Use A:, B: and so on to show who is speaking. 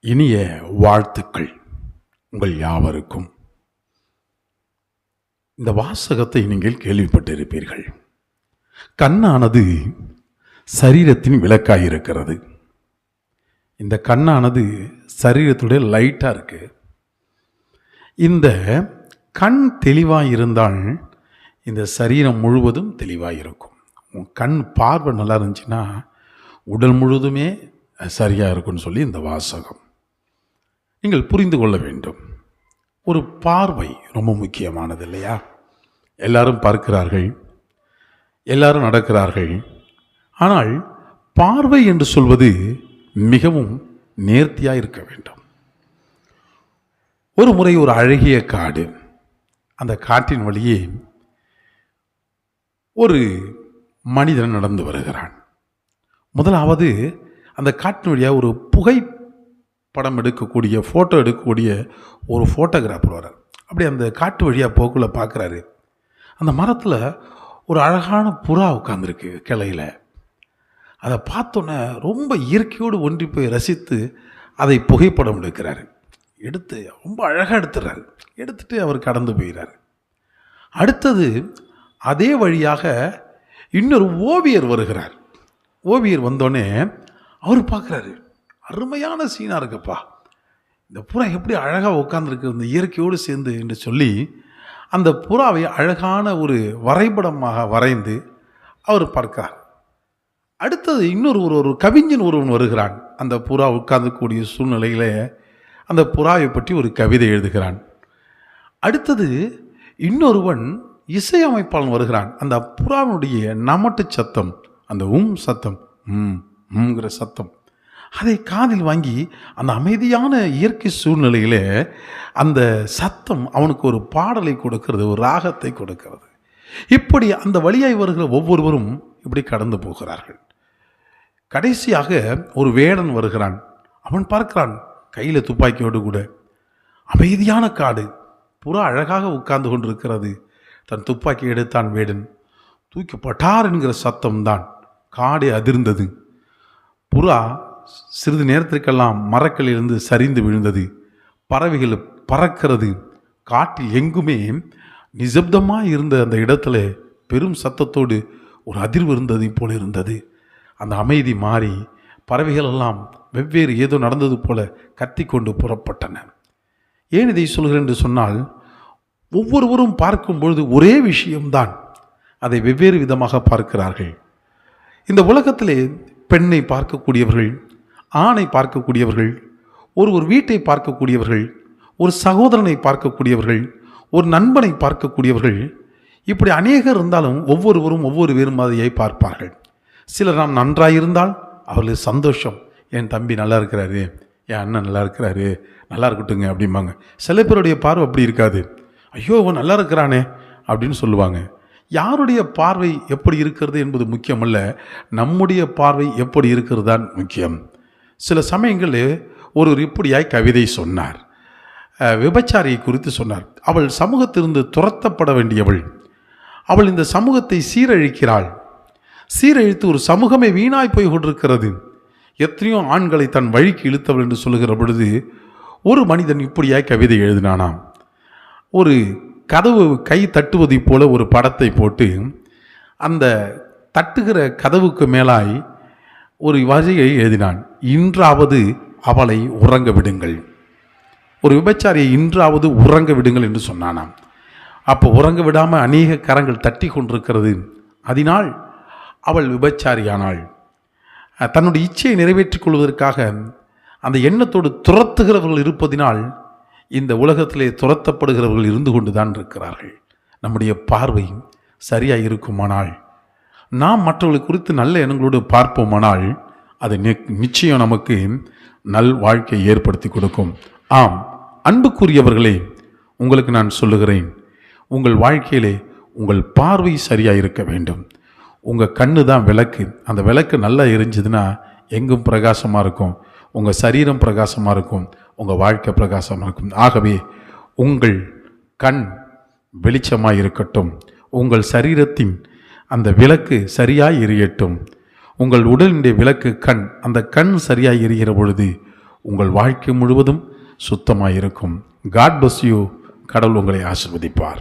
A: இனிய வாழ்த்துக்கள் உங்கள் யாவருக்கும். இந்த வாசகத்தை நீங்கள் கேள்விப்பட்டிருப்பீர்கள். கண்ணானது சரீரத்தின் விளக்காக இருக்கிறது. இந்த கண்ணானது சரீரத்துடைய லைட்டாக இருக்கு. இந்த கண் தெளிவாக இருந்தால் இந்த சரீரம் முழுவதும் தெளிவாக இருக்கும். உன் கண் பார்வை நல்லா இருந்துச்சுன்னா உடல் முழுதுமே சரியாக இருக்கும்னு சொல்லி இந்த வாசகம். நீங்கள் புரிந்து கொள்ள வேண்டும். ஒரு பார்வை ரொம்ப முக்கியமானது இல்லையா? எல்லாரும் பார்க்கிறார்கள். எல்லாரும் நடக்கிறார்கள். ஆனால் பார்வை என்று சொல்வது மிகவும் நேர்த்தியாக இருக்க வேண்டும். ஒரு முறை ஒரு அழகிய காடு அந்த காட்டின் வழியே ஒரு மனிதன் நடந்து வருகிறான். முதலாவது அந்த காட்டின் வழியாக ஒரு புகை படம் எடுக்கக்கூடிய ஃபோட்டோ எடுக்கக்கூடிய ஒரு ஃபோட்டோகிராஃபர் வரார் அப்படி அந்த காட்டு வழியாக போக்குள்ள பார்க்குறாரு அந்த மரத்தில் ஒரு அழகான புறா உட்காந்துருக்கு கிளையில். அதை பார்த்தோன்னே ரொம்ப இயற்கையோடு ஒன்றி போய் ரசித்து அதை புகைப்படம் எடுக்கிறாரு. எடுத்து ரொம்ப அழகாக எடுத்துடுறாரு. எடுத்துட்டு அவர் கடந்து போயிடுறாரு அடுத்தது அதே வழியாக இன்னொரு ஓவியர் வருகிறார். ஓவியர் வந்தோடனே அவர் பார்க்குறாரு அருமையான சீனாக இருக்குப்பா. இந்த புறா எப்படி அழகாக உட்காந்துருக்கு இந்த இயற்கையோடு சேர்ந்து என்று சொல்லி அந்த புறாவை அழகான ஒரு வரைபடமாக வரைந்து அவர் பார்க்கிறார். அடுத்தது இன்னொரு ஒரு ஒரு கவிஞன் ஒருவன் வருகிறான். அந்த புறா உட்கார்ந்துக்கூடிய சூழ்நிலையில் அந்த புறாவை பற்றி ஒரு கவிதை எழுதுகிறான். அடுத்தது இன்னொருவன் இசையமைப்பாளன் வருகிறான். அந்த புறாவினுடைய நமட்டு சத்தம் அந்த உம் சத்தம் ம் உம்ங்கிற சத்தம். அதை காதில் வாங்கி அந்த அமைதியான இயற்கை சூழ்நிலையில் அந்த சத்தம் அவனுக்கு ஒரு பாடலை கொடுக்கிறது ஒரு ராகத்தை கொடுக்கிறது. இப்படி அந்த வழியாய் வருகிற ஒவ்வொருவரும் இப்படி கடந்து போகிறார்கள். கடைசியாக ஒரு வேடன் வருகிறான். அவன் பார்க்கிறான் கையில் துப்பாக்கியோடு கூட. அமைதியான காடு புறா அழகாக உட்கார்ந்து கொண்டிருக்கிறது. தன் துப்பாக்கி எடுத்தான் வேடன். தூக்கி பட்டார் என்கிற சத்தம்தான் காடே அதிர்ந்தது. புறா சிறிது நேரத்திற்கெல்லாம் மரக்களிலிருந்து சரிந்து விழுந்தது. பறவைகள் பறக்கிறது. காட்டில் எங்குமே நிசப்தமாக இருந்த அந்த இடத்துல பெரும் சத்தத்தோடு ஒரு அதிர்வு இருந்தது போல இருந்தது. அந்த அமைதி மாறி பறவைகள் எல்லாம் வெவ்வேறு ஏதோ நடந்தது போல கத்திக்கொண்டு புறப்பட்டன. ஏன் இதை சொல்கிறேன் என்று சொன்னால் ஒவ்வொருவரும் பார்க்கும் பொழுது ஒரே விஷயம்தான். அதை வெவ்வேறு விதமாக பார்க்கிறார்கள். இந்த உலகத்திலே பெண்ணை பார்க்கக்கூடியவர்கள் ஆணை பார்க்கக்கூடியவர்கள் ஒரு ஒரு வீட்டை பார்க்கக்கூடியவர்கள் ஒரு சகோதரனை பார்க்கக்கூடியவர்கள் ஒரு நண்பனை பார்க்கக்கூடியவர்கள் இப்படி அநேகர் இருந்தாலும் ஒவ்வொருவரும் ஒவ்வொரு வேறு பார்ப்பார்கள். சிலர் நாம் நன்றாக இருந்தால் அவர்களுக்கு சந்தோஷம் என் தம்பி நல்லா இருக்கிறாரு என் அண்ணன் நல்லா இருக்கிறாரு நல்லா இருக்கட்டுங்க அப்படிம்பாங்க. சில பேருடைய பார்வை அப்படி இருக்காது. ஐயோ அவன் நல்லா இருக்கிறானே அப்படின்னு சொல்லுவாங்க. யாருடைய பார்வை எப்படி இருக்கிறது என்பது முக்கியமல்ல நம்முடைய பார்வை எப்படி இருக்கிறது தான் முக்கியம். சில சமயங்களில் ஒருவர் இப்படியாய் கவிதை சொன்னார். விபச்சாரியை குறித்து சொன்னார். அவள் சமூகத்திலிருந்து துரத்தப்பட வேண்டியவள். அவள் இந்த சமூகத்தை சீரழிக்கிறாள். சீரழித்து ஒரு சமூகமே வீணாய் போய் கொண்டிருக்கிறது. எத்தனையோ ஆண்களை தன் வழிக்கு இழுத்தவள் என்று சொல்லுகிற பொழுது ஒரு மனிதன் இப்படியாய் கவிதை எழுதினானாம். ஒரு கதவு கை தட்டுவதைப் போல ஒரு படத்தை போட்டு அந்த தட்டுகிற கதவுக்கு மேலாய் ஒரு வரியை எழுதினான் இன்றாவது அவளை உறங்க விடுங்கள். ஒரு விபச்சாரியை இன்றாவது உறங்க விடுங்கள் என்று சொன்னானாம். அப்போ உறங்க விடாமல் அநேக கரங்கள் தட்டி கொண்டிருக்கிறது. அதனால் அவள் விபச்சாரியானாள். தன்னுடைய இச்சையை நிறைவேற்றிக் கொள்வதற்காக அந்த எண்ணத்தோடு துரத்துகிறவர்கள் இருப்பதினால் இந்த உலகத்திலே துரத்தப்படுகிறவர்கள் இருந்து கொண்டு தான் இருக்கிறார்கள். நம்முடைய பார்வை சரியாக இருக்குமானால் நாம் மற்றவர்களை குறித்து நல்ல எண்ணங்களோடு பார்ப்போமானால் அது நிச்சயம் நமக்கு நல் வாழ்க்கையை ஏற்படுத்தி கொடுக்கும். ஆம் அன்புக்குரியவர்களே உங்களுக்கு நான் சொல்லுகிறேன் உங்கள் வாழ்க்கையிலே உங்கள் பார்வை சரியாக இருக்க வேண்டும். உங்கள் கண்ணு தான் விளக்கு. அந்த விளக்கு நல்லா எரிஞ்சதுன்னா எங்கும் பிரகாசமாக இருக்கும். உங்கள் சரீரம் பிரகாசமாக இருக்கும். உங்கள் வாழ்க்கை பிரகாசமாக இருக்கும். ஆகவே உங்கள் கண் வெளிச்சமாக இருக்கட்டும். உங்கள் சரீரத்தின் அந்த விளக்கு சரியாய் எரியட்டும். உங்கள் உடலினுடைய விளக்கு கண் அந்த கண் சரியாய் எரிகிற பொழுது உங்கள் வாழ்க்கை முழுவதும் சுத்தமாக இருக்கும் காட் பஸ் யூ கடவுள் உங்களை ஆசிர்வதிப்பார்.